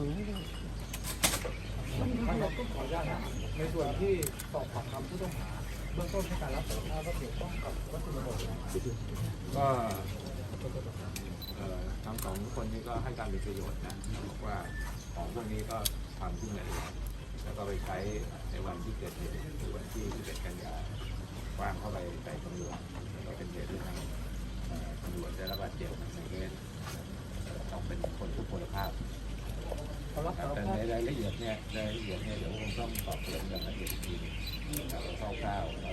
ในส่วนที่สอบปากคำผู้ต้องหาเบื้องต้นให้การรับสารภาพว่าเกี่ยวข้องกับวัตถุระเบิดก็ทั้งสองคนนี้ก็ให้การเป็นประโยชน์นะบอกว่าของพวกนี้ก็ทำขึ้นมาเองแล้วก็ไปใช้ในวันที่เกิดเหตุคือวันที่11กันยาว่างเข้าไปใส่ตำรวจแล้วก็เป็นเหตุที่ทางตำรวจได้รับบาดเจ็บในเรื่องต้องเป็นคนทุกพลภาพ เขารับสารแต่ภาในรายละเอียดเนี่ยรายละเอียดเนี่ยเดี๋ยวคงต้องสอบสวนอย่างละเอียดอีกทีนึงครับคร่าวๆก็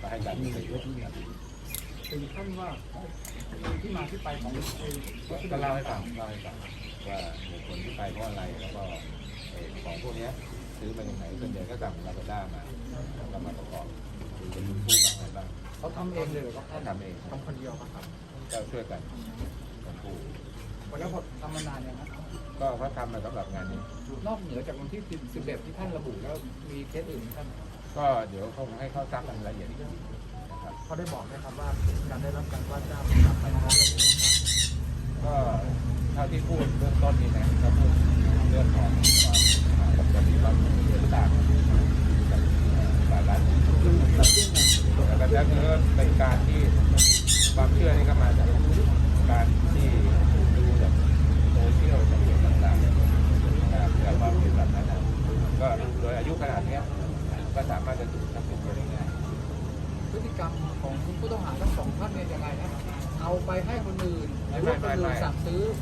ก็ให้การเป็นประโยชน์ครับถึงขั้นว่าที่มาที่ไปของไอ้วัตถุก็เบิดเล่าให้ฟังเล่าให้ฟังว่าเหตุผลที่ไปเพราะอะไรแล้วก็ไอ้ของพวกเนี้ยซื้อมาจากไหนส่วนใหญ่ก็สั่งลาซาด้ามาแล้วก็มาประกอบคือเป็นผู้บ้างอะไรบ้างเขาทำเองเลยเหรอครับเขาทำเองทำคนเดียวครับก็ช่วยกันทั้งคู่วันแล้วพอทำมานานยังนะ ก็เขาทำมาสำหรับงานนี้ นอกเหนือจากวันที่11ที่ท่านระบุแล้วมีเคสอื่นไหมท่านก็เดี๋ยวคงให้เขาซักรายละเอียดอีกทีนะครับเขาได้บอกไหมครับว่าการได้รับการว่าจ้างทำไปนะครับก็เท่าที่พูดเบื้องต้นนี่นะก็พูดเรื่องของความจะมีความเชื่อต่างกับสาระแต่แบบนั้นคือเป็นการที่ความเชื่อนี่ก็มาจากการที่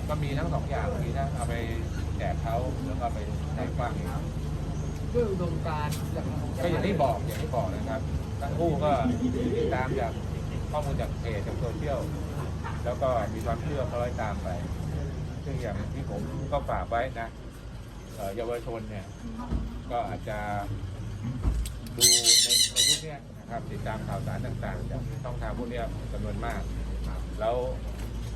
ก็มีทั้งสองอย่างมีทั้งเอาไปแจกเขาแล้วก็ไปใช้กว้างเองด้วยอุดมการณ์อย่างก็อย่างที่บอกอย่างที่บอกนะครับทั้งคู่ก็ติดตามจากข้อมูลจากเพจจากโซเชียลแล้วก็มีความเชื่อคล้อยตามไป ซึ่งอย่างที่ผมก็ฝากไว้นะเอ่อเยาวชนเนี่ยก็อาจจะดูในในยุคเนี้ยนะครับติดตามข่าวสารต่างๆจากช่องทางพวกเนี้ยจำนวนมาก แล้ว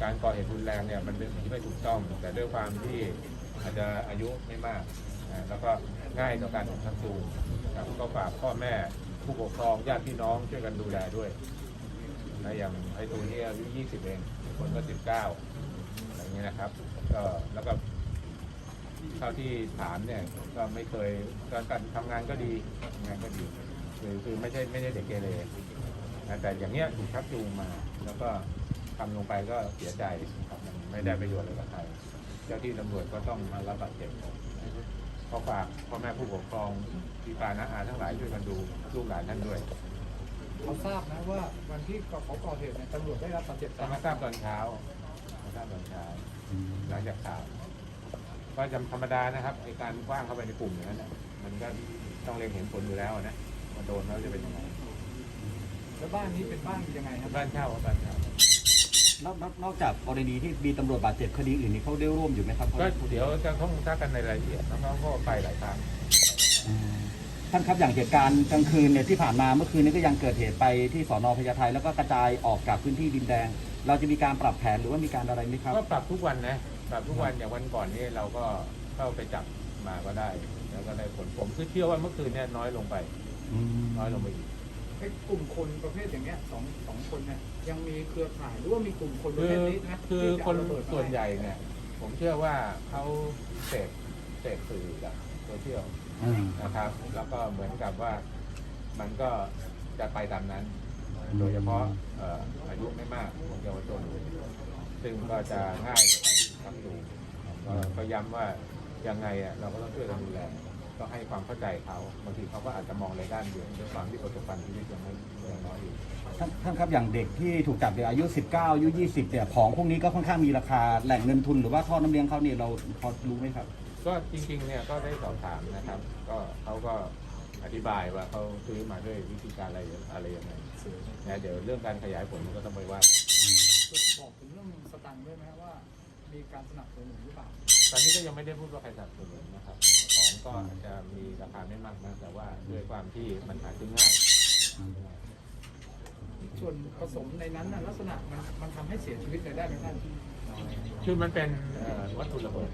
การก่อเหตุรุนแรงเนี่ยมันเป็นสิ่งที่ไม่ถูกต้อง แต่ด้วยความที่อาจจะอายุไม่มากนะแล้วก็ง่ายต่อการถูกชักจูงนะครับก็ฝากพ่อแม่ผู้ปกครองญาติพี่น้องช่วยกันดูแลด้วยนะอย่างไอ้ตัวนี้อายุ20 เอง คนก็ 19 อะไรอย่างเงี้ยนะครับ ก็แล้วก็เท่าที่ถามเนี่ยก็ไม่เคยการการทำงานก็ดีทำงานก็ดีคือคือไม่ใช่ไม่ใช่เด็กเกเรแต่อย่างเงี้ยถูกชักจูงมาแล้วก็ ทำลงไปก็เสียใจครับมันไม่ได้ประโยชน์อะไรกับใครเจ้าที่ตำรวจก็ต้องมารับบาดเจ็บขอฝากพ่อแม่ผู้ปกครองพี่ปานาอาทั้งหลายช่วยกันดูลูกหลานท่านด้วยเขาทราบนะว่าวันที่เขาก่อเหตุเนี่ยตำรวจได้รับบาดเจ็บแต่มาทราบตอนเช้ามาทราบตอนเช้าหลังจากข่าวก็จำธรรมดานะครับไอการกว้างเข้าไปในกลุ่มอย่างนั้นน่ะมันก็ต้องเล็งเห็นผลอยู่แล้วนะว่าโดนแล้วจะเป็นยังไงแล้วบ้านนี้เป็นบ้านยังไงครับบ้านเช่าครับบ้านเช่า นอกนอกนอกจากกรณีที่มีตำรวจบาดเจ็บคดีอื่นนี่เขาได้ร่วมอยู่ไหมครับก็เดี๋ยวจะต้องซักกันในรายละเอียดน้องๆก็ไปหลายครั้งอืมท่านครับอย่างเหตุการณ์กลางคืนเนี่ยที่ผ่านมาเมื่อคืนนี้ก็ยังเกิดเหตุไปที่สอนอพญาไทแล้วก็กระจายออกจากพื้นที่ดินแดง เราจะมีการปรับแผนหรือว่ามีการอะไรไหมครับก็ปรับทุกวันนะปรับทุกวันอย่างวันก่อนนี้เราก็เข้าไปจับมาก็ได้ แล้วก็ได้ผลผมคือเชื่อว่าเมื่อคืนเนี่ยน้อยลงไปอืมน้อยลงไปอีก ไอ้กลุ่มคนประเภทอย่างเงี้ยสองสองคนเนี่ยยังมีเครือข่ายหรือว่ามีกลุ่มคนประคืเภอทนี้นะคือที่จะคนเาระเบิดมาส่วนใหญ่เนี่ย ผมเชื่อว่าเขาเสพเสพสื่อจากโซเชียลอืม นะครับ แล้วก็เหมือนกับว่ามันก็จะไปตามนั้น โดยเฉพาะเอ่ออายุไม่มากของเยาวชนซึ่งก็จะง่ายต่อการที่ทำดูก็ก็ย้ำว่ายังไงอะเราก็ต้องช่วยกันดูแล ต้องให้ความเข้าใจเขาบางทีเขาก็อาจจะมองในด้านเดียวด้วยความที่ประสบการณ์ชีวิตยังไม่ยังน้อยอยู่ท่านท่านครับอย่างเด็กที่ถูกจับเด็กอายุ 19อายุ 20เนี่ยของพวกนี้ก็ค่อนข้างมีราคาแหล่งเงินทุนหรือว่าท่อน้ำเลี้ยงเขาเนี่ยเราพอรู้ไหมครับ ก็จริงๆเนี่ยก็ได้สอบถามนะครับ ก็เขาก็อธิบายว่าเขาซื้อมาด้วยวิธีการอะไรอะไรยังไงนะเดี๋ยวเรื่องการขยายผลก็ต้องไปว่ากันบอกถึงเรื่องสตังค์ด้วยไหมว่า มีการสนับสนุนหรือเปล่า ตอนนี้ก็ยังไม่ได้พูดว่าใครสนับสนุนนะครับ ของก็อาจจะมีราคาไม่มากนะแต่ว่าด้วยความที่มันหาซื้อง่าย ส่วนผสมในนั้นน่ะลักษณะมันมันทำให้เสียชีวิตเลยได้ไหมท่านคือมันเป็นเอ่อวัตถุระเบิด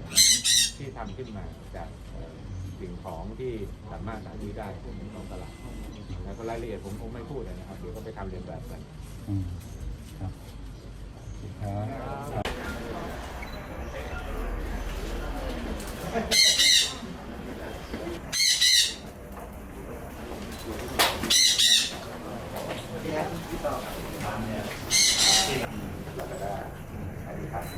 ที่ทำขึ้นมาจากเอ่อสิ่งของที่สามารถหาซื้อได้ในท้องตลาดแล้วก็รายละเอียดผมคงไม่พูดนะครับเดี๋ยวก็ไปทำเรียนแบบกัน อืมครับครับ จ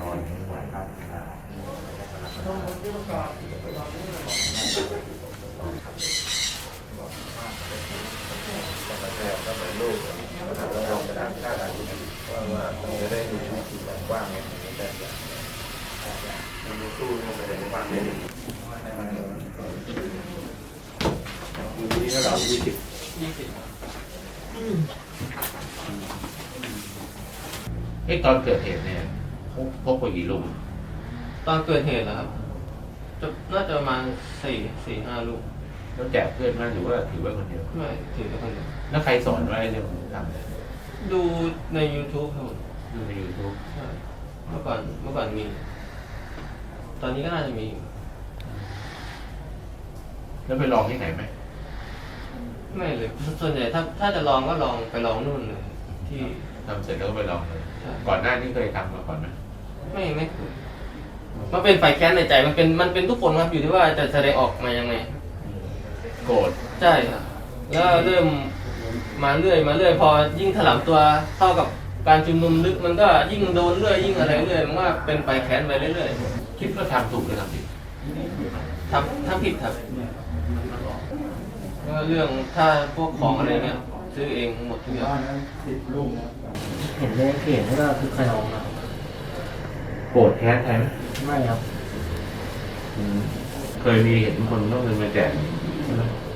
ะได้ดูกว้างไงตู้มันจะได้กว้างเลยนี่ก็เรายี่สิบยี่สิบเอ้ตอนเกิดเหตุเนี่ย พกพกไปกี่ลูกตอนเกิดเหตุเหรอครับจะน่าจะประมาณสี่สี่ห้าลูกแล้วแจกเพื่อนไหมหรือว่าถือไว้คนเดียว ไม่ถือไปคนเดียวแล้วใครสอนไว้เรื่องของทำเนี่ยดูใน YouTube ครับผมดูในยูทูบใช่เมื่อก่อนเมื่อก่อนมี ตอนนี้ก็น่าจะมีอยู่แล้วไปลองที่ไหนไหมไม่เลย ส่วนใหญ่ถ้าถ้าจะลองก็ลองไปลองนู่นเลย ที่ทำเสร็จแล้วก็ไปลองเลย ใช่ ก่อนหน้านี้เคยทำมาก่อนไหม ไม่ไม่เคยมันเป็นไฟแค้นในใจมันเป็นมันเป็นทุกคนครับอยู่ที่ว่าจะแสดงออกมายังไงโกรธใช่ครับแล้วเริ่มมาเรื่อยมาเรื่อยพอยิ่งถลำตัวเท่ากับการชุมนุมลึกมันก็ยิ่งโดนเรื่อยยิ่งอะไรเรื่อยมันก็เป็นไฟแค้นไปเรื่อยคิดว่าทำถูกหรือทำผิดๆทำทำผิดครับแล้วเรื่องถ้าพวกของอะไรเงี้ยซื้อเองหมดทุกอย่างเห็นในเพจนี่ก็คือขนมครับ โกรธแค้นใครไหมไม่ครับเคยมีเห็นคนต้องเงินมาแจก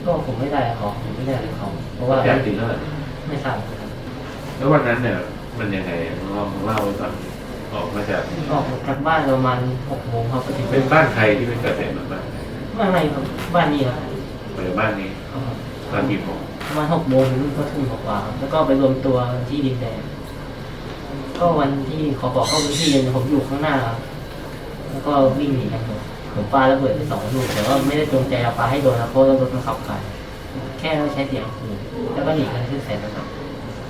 ก็ผมไม่ได้ของผมไม่ได้ของเขาเพราะว่าแจกจริงแล้วเหรอไม่ทราบครับแล้ววันนั้นเนี่ย มันยังไงลองเล่าให้ฟังออกมาจากออกจากบ้านประมาณหกโมงครับก็ถึงเป็นบ้านใครที่เป็นเกษตรบ้านไม่ไม่ครับบ้านนี้ครับไปบ้านนี้ครับบ้านกี่โมงประมาณหกโมงถึงก็ทุ่มกว่าๆครับแล้วก็ไปรวมตัวที่ดินแดง ก็วันที่ขอบอกเข้าพื้นที่เนี่ยผมอยู่ข้างหน้าครับแล้วก็วิ่งหนีกันหมดผมปาระเบิดไปสองลูกแต่ว่าไม่ได้จงใจเอาปาให้โดนครับเพราะรถมันขับผ่านแค่ใช้เสียงขู่แล้วก็หนีกันขึ้นแสนนะครับ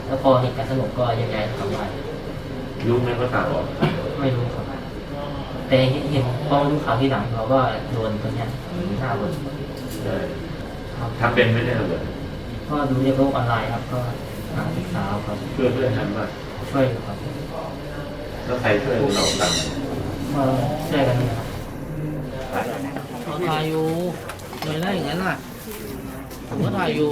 แล้วพอเหตุการณ์สงบก็ยังไงกลับบ้านรู้ไหมว่าต่างออกไม่รู้ครับ แต่เห็นเห็นพอมาดูข่าวที่หลังเราก็โดนคนเนี้ยหน้าเบิร์ครับทำเป็นไม่ได้ระเบิดก็ดูในโลกออนไลน์ครับก็ หาศึกษาครับเพื่อนเพื่อนทำว่าช่วยอยู่ครับแล้วใครช่วยเราทำก็ช่วยกันนี่ครับเขาถ่ายอยู่เลยได้อย่างนั้นล่ะผมก็ถ่ายอยู่